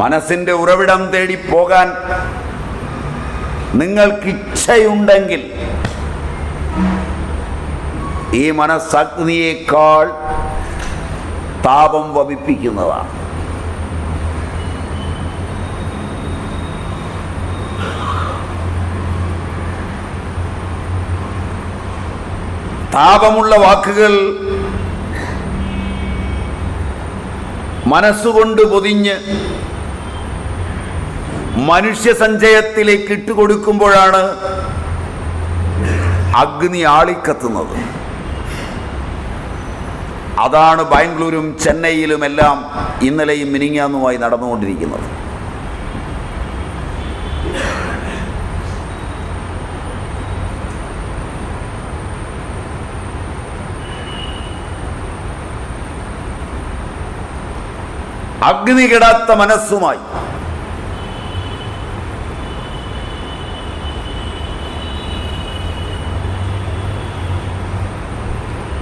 മനസ്സിന്റെ ഉറവിടം തേടി പോകാൻ നിങ്ങൾക്ക് ഇച്ഛയുണ്ടെങ്കിൽ ഈ മനസ്സഗ്നിയേക്കാൾ താപം വമിപ്പിക്കുന്നതാണ്. താപമുള്ള വാക്കുകൾ മനസ്സുകൊണ്ട് പൊതിഞ്ഞ് മനുഷ്യ സഞ്ചയത്തിലേക്ക് ഇട്ടുകൊടുക്കുമ്പോഴാണ് അഗ്നി ആളിക്കത്തുന്നത്. അതാണ് ബാംഗ്ലൂരും ചെന്നൈയിലും എല്ലാം ഇന്നലെയും മിനിങ്ങാന്നുമായി നടന്നുകൊണ്ടിരിക്കുന്നത്. അഗ്നി കിടാത്ത മനസ്സുമായി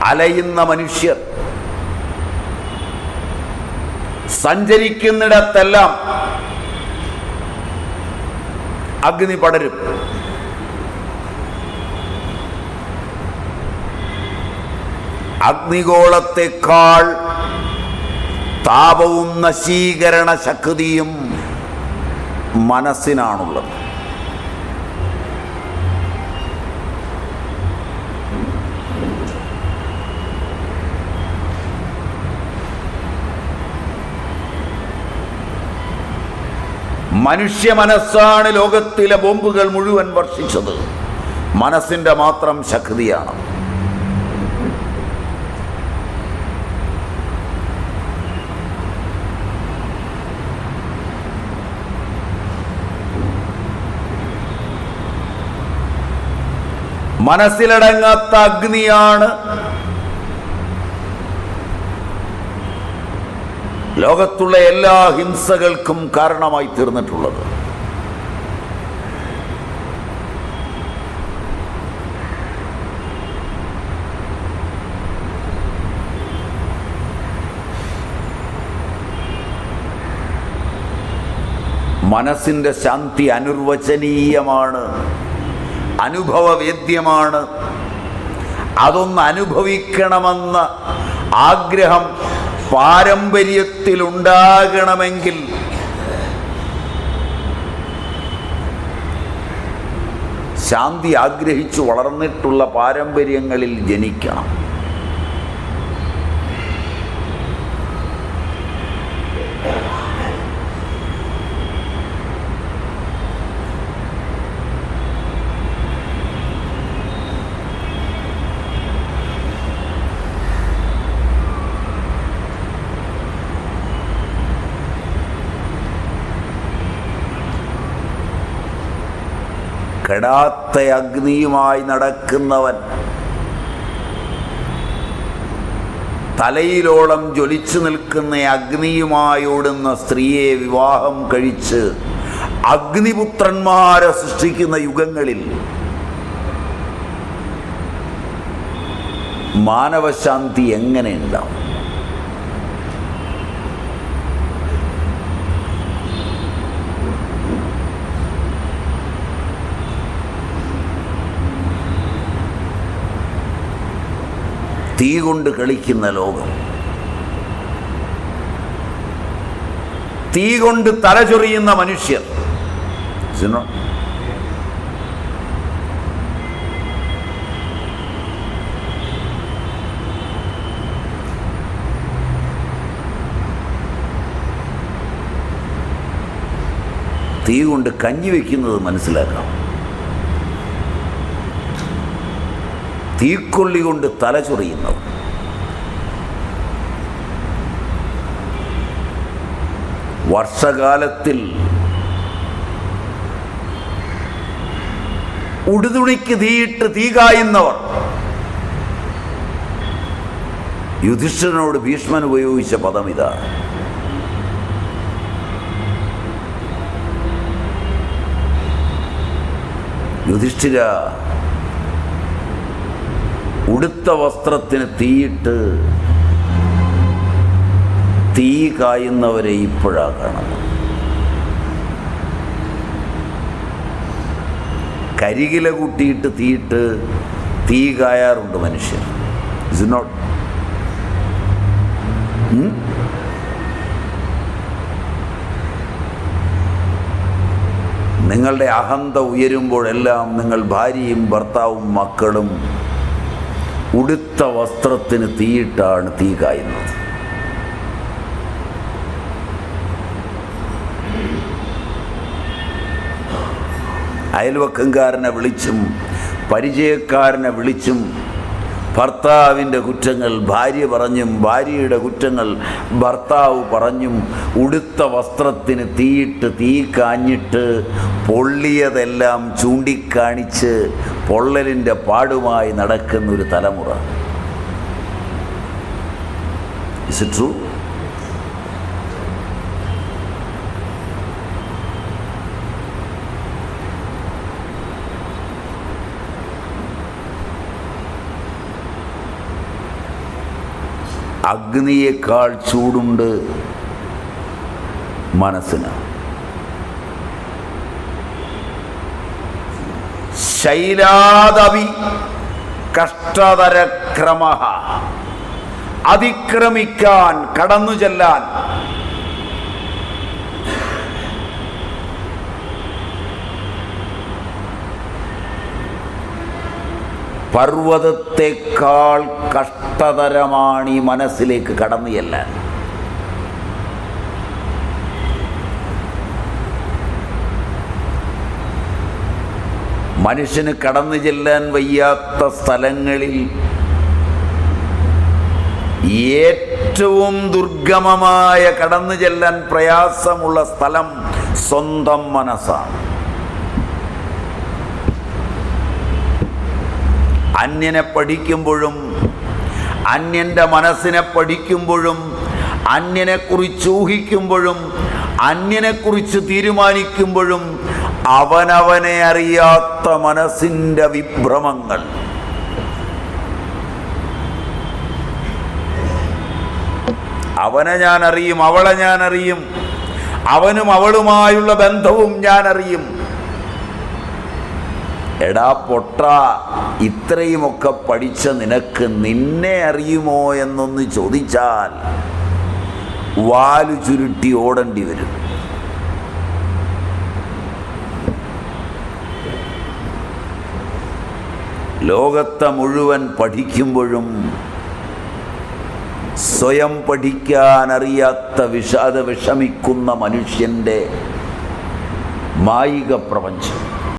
അലയുന്ന മനുഷ്യർ. സഞ്ചരിക്കുന്നിടത്തെല്ലാം അഗ്നി പടരും. അഗ്നിഗോളത്തെക്കാൾ താപവും നശീകരണ ശക്തിയും മനസ്സിനാണുള്ളത്. മനുഷ്യ മനസ്സാണ് ലോകത്തിലെ ബോംബുകൾ മുഴുവൻ വർഷിച്ചത്. മനസ്സിന്റെ മാത്രം ശക്തിയാണ്. മനസ്സിലടങ്ങാത്ത അഗ്നിയാണ് ലോകത്തുള്ള എല്ലാ ഹിംസകൾക്കും കാരണമായി തീർന്നിട്ടുള്ളത്. മനസ്സിന്റെ ശാന്തി അനുർവചനീയമാണ് അനുഭവവേദ്യമാണ്. അതൊന്ന് അനുഭവിക്കണമെന്ന ആഗ്രഹം പാരമ്പര്യത്തിലുണ്ടാകണമെങ്കിൽ ശാന്തി ആഗ്രഹിച്ചു വളർന്നിട്ടുള്ള പാരമ്പര്യങ്ങളിൽ ജനിക്കണം. കെടാത്ത അഗ്നിയുമായി നടക്കുന്നവൻ തലയിലോളം ജ്വലിച്ചു നിൽക്കുന്ന അഗ്നിയുമായി ഓടുന്ന സ്ത്രീയെ വിവാഹം കഴിച്ച് അഗ്നിപുത്രന്മാരെ സൃഷ്ടിക്കുന്ന യുഗങ്ങളിൽ മാനവശാന്തി എങ്ങനെ തീ കൊണ്ട് കളിക്കുന്ന ലോകം. തീ കൊണ്ട് തലചൊറിയുന്ന മനുഷ്യർ. തീ കൊണ്ട് കഞ്ഞി വെക്കുന്നത് മനസ്സിലാക്കാം. തീക്കൊള്ളി കൊണ്ട് തല ചൊറിയുന്നവർ. വർഷകാലത്തിൽ ഉടുതുണിക്ക് തീയിട്ട് തീ കായുന്നവർ. യുധിഷ്ഠിരനോട് ഭീഷ്മൻ ഉപയോഗിച്ച പദം ഇതാ യുധിഷ്ഠിര ഉടുത്ത വസ്ത്രത്തിന് തീയിട്ട് തീ കായുന്നവരെ ഇപ്പോഴാ കാണുന്നത്. കരികില കൂട്ടിയിട്ട് തീയിട്ട് തീ കായാറുണ്ട് മനുഷ്യർ ഇസ് നോട്ട് നിങ്ങളുടെ അഹന്ത ഉയരുമ്പോഴെല്ലാം നിങ്ങൾ ഭാര്യയും ഭർത്താവും മക്കളും ഉടുത്ത വസ്ത്രത്തിന് തീയിട്ടാണ് തീ കായുന്നത്. അയൽവക്കംകാരനെ വിളിച്ചും പരിചയക്കാരനെ വിളിച്ചും ഭർത്താവിന്റെ കുറ്റങ്ങൾ ഭാര്യ പറഞ്ഞും ഭാര്യയുടെ കുറ്റങ്ങൾ ഭർത്താവ് പറഞ്ഞും ഉടുത്ത വസ്ത്രത്തിന് തീയിട്ട് തീ കാഞ്ഞിട്ട് പൊള്ളിയതെല്ലാം ചൂണ്ടിക്കാണിച്ച് പൊള്ളലിന്റെ പാടുമായി നടക്കുന്നൊരു തലമുറ. ഇസ് ഇറ്റ് ട്രൂ അഗ്നിയേക്കാൾ ചൂടുണ്ട് മനസ്സിന്. ശൈലാദവി കഷ്ടതരക്രമ. അതിക്രമിക്കാൻ കടന്നു ചെല്ലാൻ പർവതത്തെക്കാൾ കഷ്ടതരമാണ് ഈ മനസ്സിലേക്ക് കടന്നു ചെല്ലാൻ. മനുഷ്യന് കടന്നു ചെല്ലാൻ വയ്യാത്ത സ്ഥലങ്ങളിൽ ഏറ്റവും ദുർഗമമായ കടന്നു ചെല്ലാൻ പ്രയാസമുള്ള സ്ഥലം സ്വന്തം മനസ്സാണ്. അന്യനെ പഠിക്കുമ്പോഴും അന്യന്റെ മനസ്സിനെ പഠിക്കുമ്പോഴും അന്യനെക്കുറിച്ച് ഊഹിക്കുമ്പോഴും അന്യനെക്കുറിച്ച് തീരുമാനിക്കുമ്പോഴും അവനവനെ അറിയാത്ത മനസ്സിന്റെ വിഭ്രമങ്ങൾ. അവനെ ഞാൻ അറിയും അവളെ ഞാൻ അറിയും അവനും അവളുമായുള്ള ബന്ധവും ഞാൻ അറിയും. എടാ പൊട്ട ഇത്രയുമൊക്കെ പഠിച്ച നിനക്ക് നിന്നെ അറിയുമോ എന്നൊന്ന് ചോദിച്ചാൽ വാലു ചുരുട്ടി ഓടേണ്ടി വരും. ലോകത്തെ മുഴുവൻ പഠിക്കുമ്പോഴും സ്വയം പഠിക്കാനറിയാത്ത വിഷാദ വിഷമിക്കുന്ന മനുഷ്യന്റെ മായിക പ്രപഞ്ചം.